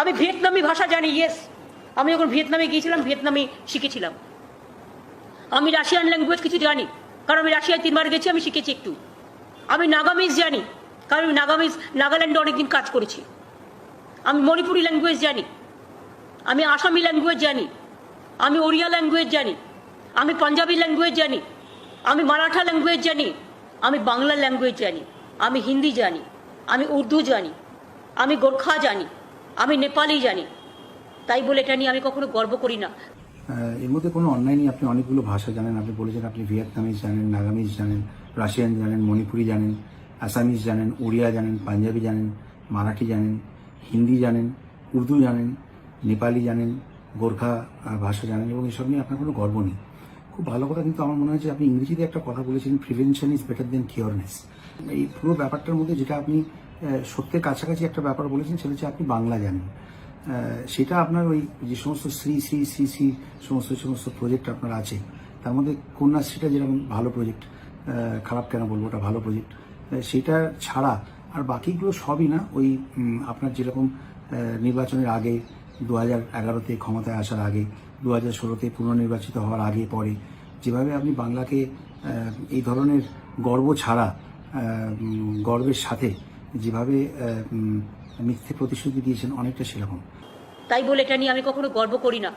আমি ভিয়েতনামি ভাষা জানি ইয়েস আমি যখন ভিয়েতনামে গিয়েছিলাম, ভিয়েতনামি শিখেছিলাম। আমি রাশিয়ান ল্যাঙ্গুয়েজ কিছু জানি, কারণ আমি রাশিয়ায় তিনবার গেছি, আমি শিখেছি একটু। আমি নাগামিজ জানি, কারণ আমি নাগামিজ, নাগাল্যান্ডে অনেকদিন কাজ করেছি। আমি মণিপুরি ল্যাঙ্গুয়েজ জানি, আমি আসামি ল্যাঙ্গুয়েজ জানি, আমি ওড়িয়া ল্যাঙ্গুয়েজ জানি, আমি পাঞ্জাবি ল্যাঙ্গুয়েজ জানি, আমি মারাঠা ল্যাঙ্গুয়েজ জানি, আমি বাংলা ল্যাঙ্গুয়েজ জানি, আমি হিন্দি জানি, আমি উর্দু জানি, আমি গোর্খা জানি। আমি নেপালি জানি। তাই বলে এটা নিয়ে আমি কখনো গর্ব করি না। এর মধ্যে কোনো অন্যায় নেই, আপনি অনেকগুলো ভাষা জানেন। আপনি বলেছেন আপনি ভিয়েতনামিজ জানেন, নাগামিজ জানেন, রাশিয়ান জানেন, মণিপুরি জানেন, আসামিজ জানেন উড়িয়া জানেন, পাঞ্জাবি জানেন, মারাঠি জানেন, হিন্দি জানেন, উর্দু জানেন, নেপালি জানেন, গোর্খা ভাষা জানেন এবং এসব নিয়ে আপনার কোনো গর্ব নেই। খুব ভালো কথা, কিন্তু আমার মনে হয় যে আপনি ইংরেজিতে একটা কথা বলেছেন prevention is better than cureness এই পুরো ব্যাপারটার মধ্যে যেটা আপনি সত্যের কাছাকাছি একটা ব্যাপার বলেছেন, সেটা হচ্ছে আপনি বাংলা জানেন। সেটা আপনার ওই যে সমস্ত শ্রী শ্রী শ্রী শ্রী সমস্ত সমস্ত প্রজেক্ট আপনার আছে। তার মধ্যে কন্যাশ্রীটা যেরকম ভালো প্রজেক্ট খারাপ কেন বলব, ওটা ভালো প্রজেক্ট সেটা ছাড়া আর বাকিগুলো সবই না, ওই আপনার যেরকম নির্বাচনের আগে, দু হাজার এগারোতে ক্ষমতায় আসার আগে, দু হাজার ষোলোতে পুনর্নির্বাচিত হওয়ার আগে, পরে, যেভাবে আপনি বাংলাকে এই ধরনের গর্ব ছাড়া গর্বের সাথে যেভাবে মিথ্যে প্রতিশ্রুতি দিয়েছেন অনেকটা সেরকম। তাই বলে এটা নিয়ে আমি কখনো গর্ব করি না।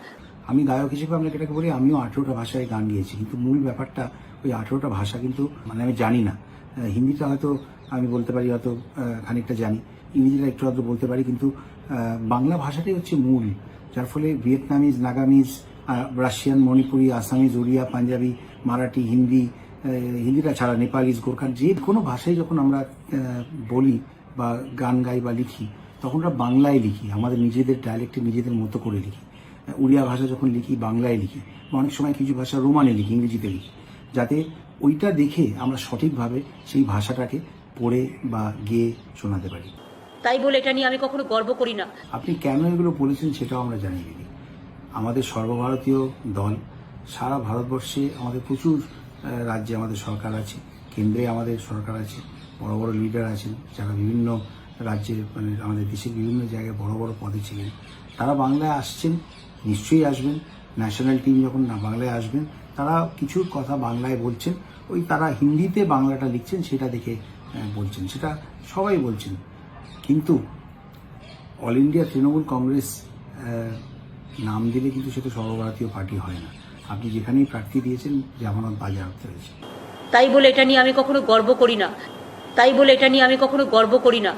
আমি গায়ক হিসেবে আপনাকে এটাকে বলি আমিও আঠেরোটা ভাষায় গান গিয়েছি কিন্তু মূল ব্যাপারটা ওই আঠেরোটা ভাষা কিন্তু মানে আমি জানি না। হিন্দিটা হয়তো আমি বলতে পারি হয়তো খানিকটা জানি ইংরেজিটা একটু হয়তো বলতে পারি কিন্তু বাংলা ভাষাটাই হচ্ছে মূল। যার ফলে ভিয়েতনামিজ নাগামিজ রাশিয়ান মণিপুরি আসামিজ উড়িয়া পাঞ্জাবি মারাঠি হিন্দি হিন্দিটা ছাড়া নেপালিজ গোর্খান যে কোনো ভাষায় যখন আমরা বলি বা গান গাই বা লিখি তখন আমরা বাংলায় লিখি আমাদের নিজেদের ডায়ালেক্টে নিজেদের মতো করে লিখি। উড়িয়া ভাষা যখন লিখি বাংলায় লিখি বা অনেক সময় কিছু ভাষা রোমানে লিখি ইংরেজিতে লিখি যাতে ওইটা দেখে আমরা সঠিকভাবে সেই ভাষাটাকে পড়ে বা গেয়ে শোনাতে পারি। তাই বলে এটা নিয়ে আমি কখনো গর্ব করি না। আপনি কেন এগুলো বলেছেন সেটাও আমরা জানিয়ে দিই আমাদের সর্বভারতীয় দল সারা ভারতবর্ষে আমাদের প্রচুর রাজ্যে আমাদের সরকার আছে, কেন্দ্রে আমাদের সরকার আছে, বড় বড় লিডার আছেন, যারা বিভিন্ন রাজ্যের মানে আমাদের দেশের বিভিন্ন জায়গায় বড় বড় পদে ছিলেন। তারা বাংলায় আসছেন, নিশ্চয়ই আসবেন। ন্যাশনাল টিম যখন না বাংলায় আসবেন, তারা কিছু কথা বাংলায় বলছেন, ওই তারা হিন্দিতে বাংলাটা লিখছেন, সেটা দেখে বলছেন, সেটা সবাই বলছেন। কিন্তু অল ইন্ডিয়া তৃণমূল কংগ্রেস নাম দিলে কিন্তু সেটা সর্বভারতীয় পার্টি হয় না। আপনি যেখানেই প্রার্থী দিয়েছেন, জামানত বাজেয়াপ্ত হয়েছে। তাই বলে এটা নিয়ে আমি কখনো গর্ব করি না। তাই বলে এটা নিয়ে আমি কখনো গর্ব করি না।